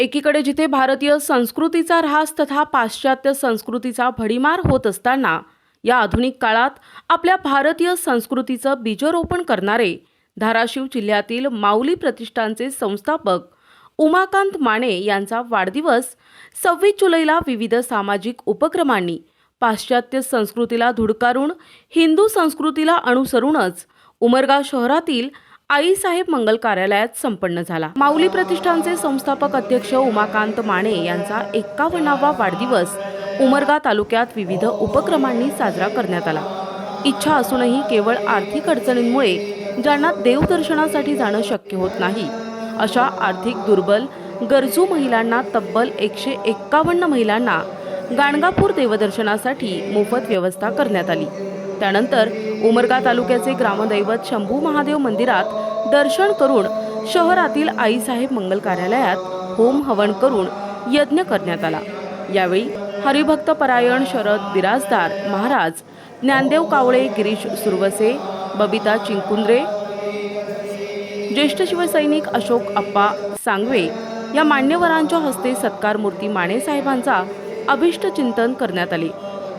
एकीकडे जिथे भारतीय संस्कृतीचा ऱ्हास तथा पाश्चात्य संस्कृतीचा भडीमार होत असताना या आधुनिक काळात आपल्या भारतीय संस्कृतीचं बीजरोपण करणारे धाराशिव जिल्ह्यातील माऊली प्रतिष्ठानचे संस्थापक उमाकांत माने यांचा वाढदिवस सव्वीस जुलैला विविध सामाजिक उपक्रमांनी पाश्चात्य संस्कृतीला धुडकारून हिंदू संस्कृतीला अनुसरूनच उमरगा शहरातील आईसाहेब मंगल कार्यालयात संपन्न झाला. माऊली प्रतिष्ठानचे संस्थापक अध्यक्ष उमाकांत माने यांचा एक्कावन्नावा वाढदिवस उमरगा तालुक्यात विविध उपक्रमांनी साजरा करण्यात आला. इच्छा असूनही केवळ आर्थिक अडचणींमुळे ज्यांना देवदर्शनासाठी जाणं शक्य होत नाही अशा आर्थिक दुर्बल गरजू महिलांना तब्बल एकशे एक्कावन्न महिलांना गाणगापूर देवदर्शनासाठी मोफत व्यवस्था करण्यात आली. त्यानंतर उमरगा तालुक्याचे ग्रामदैवत शंभू महादेव मंदिरात दर्शन करून शहरातील आईसाहेब मंगल कार्यालयात होम हवन करून यज्ञ करण्यात आला. यावेळी हरिभक्त परायण शरद बिराजदार महाराज ज्ञानदेव कावळे गिरीश सुरवसे बबिता चिंकुंद्रे ज्येष्ठ शिवसैनिक अशोक अप्पा सांगवे या मान्यवरांच्या हस्ते सत्कार मूर्ती मानेसाहेबांचा अभिष्ट चिंतन करण्यात आले.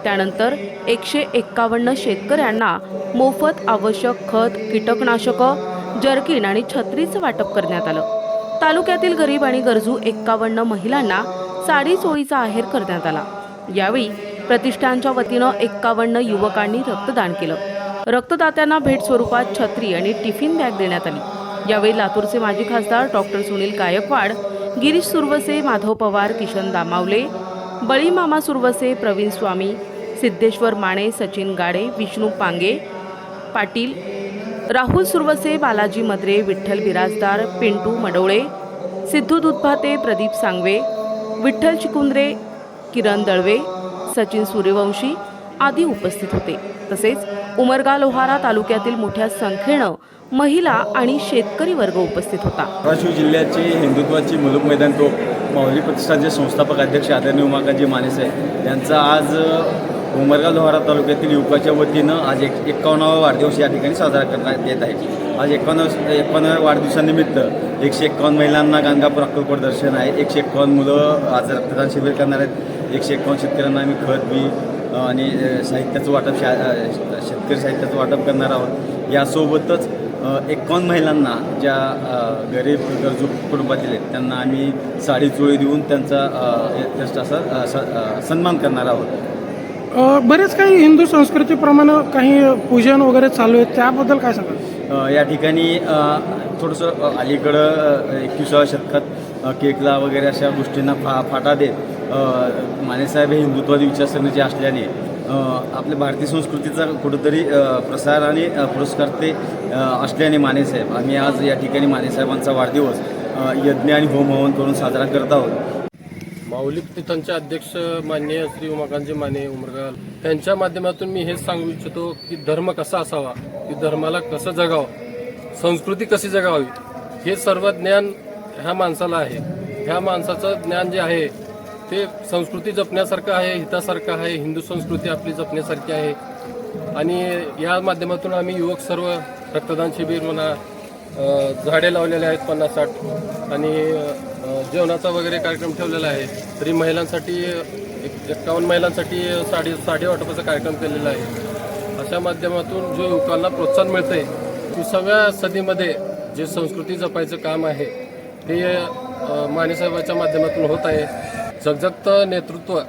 त्यानंतर एकशे एक्कावन्न शेतकऱ्यांना मोफत आवश्यक खत कीटकनाशकं जर्किन आणि छत्रीचं वाटप करण्यात आलं. तालुक्यातील गरीब आणि गरजू एक्कावन्न महिलांना साडी चोळीचा आहेर करण्यात आला. यावेळी प्रतिष्ठानच्या वतीनं एक्कावन्न युवकांनी रक्तदान केलं. रक्तदात्यांना भेट स्वरूपात छत्री आणि टिफिन बॅग देण्यात आली. यावेळी लातूरचे माजी खासदार डॉक्टर सुनील गायकवाड गिरीश सुरवसे माधव पवार किशन दामावले बळीमामा सुरवसे प्रवीण स्वामी सिद्धेश्वर माने सचिन गाडे विष्णू पांगे पाटील राहुल सुरवसे बालाजी मद्रे विठ्ठल बिराजदार पिंटू मडोळे सिद्धू दुधभाते प्रदीप सांगवे विठ्ठल चिकुंद्रे किरण दळवे सचिन सूर्यवंशी आदी उपस्थित होते. तसेच उमरगा लोहारा तालुक्यातील मोठ्या संख्येनं महिला आणि शेतकरी वर्ग उपस्थित होता. धाराशिव जिल्ह्याची हिंदुत्वाची मुलुक मैदान टोक माऊली प्रतिष्ठानचे संस्थापक अध्यक्ष आदरणीय उमाकांतजी मानेसाहेब यांचा आज उमरगाव उमरगा लोहारा तालुक्यातील युवकाच्या वतीनं आज एक एक्कावन्नावा वाढदिवस या ठिकाणी साजरा करण्यात येत आहे. आज एकावन्न एकावन्नाव्या वाढदिवसानिमित्त एकशे एकावन्न महिलांना गाणगापूर अक्कलकोट दर्शन आहे. एकशे एकावन्न मुलं आज रक्तदान शिबिर करणार आहेत. एकशे एकावन्न शेतकऱ्यांना आम्ही खत बी आणि साहित्याचं वाटप शा शेतकरी साहित्याचं वाटप करणार आहोत. यासोबतच एकावन्न महिलांना ज्या गरीब गरजू कुटुंबातील आहेत त्यांना आम्ही साडी चोळी देऊन त्यांचा जस्ट असा स- सन्मान करणार आहोत. बरेच काही हिंदू संस्कृतीप्रमाणे काही पूजन वगैरे चालू आहे त्याबद्दल काय सांगा या ठिकाणी थोडंसं अलीकडं एकविसाव्या शतकात केकला वगैरे अशा गोष्टींना फा फाटा देत मानेसाहेब हे हिंदुत्वादी विचारसरणीचे असल्याने आपल्या भारतीय संस्कृतीचा कुठंतरी प्रसार आणि पुरस्कार ते असल्याने मानेसाहेब आम्ही आज या ठिकाणी मानेसाहेबांचा वाढदिवस यज्ञ आणि होम हवन करून साजरा करत आहोत. माऊली तिथांचे अध्यक्ष मान्य श्री उमाकांतजी माने उमरगाल त्यांच्या माध्यमातून मी हेच सांगू इच्छितो की धर्म कसा असावा की धर्माला कसं जगावं संस्कृती कशी जगावी हे सर्व ज्ञान ह्या माणसाला आहे. ह्या माणसाचं ज्ञान जे आहे ते संस्कृती जपण्यासारखं आहे हितासारखं आहे हिंदू संस्कृती आपली जपण्यासारखी आहे. आणि या माध्यमातून आम्ही युवक सर्व रक्तदान शिबिर म्हणा झाडे लावलेले आहेत पन्नास साठ आणि जेवणाचा वगैरे कार्यक्रम ठेवलेला आहे. तरी महिलांसाठी एक एक्कावन्न महिलांसाठी साडी साडी वाटपाचा कार्यक्रम केलेला आहे. अशा माध्यमातून जो युवकांना प्रोत्साहन मिळते विसाव्या सदीमध्ये जे संस्कृती जपायचं काम आहे ते मानेसाहेबाच्या माध्यमातून होत आहे. जगजगतं नेतृत्व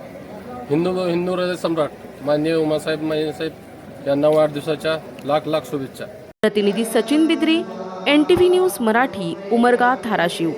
हिंदू हिंदू हृदय सम्राट माननीय उमासाहेब मानेसाहेब यांना वाढदिवसाच्या लाख लाख शुभेच्छा. प्रतिनिधी Sachin Bidri N T V news Marathi Umarga Dharashiv.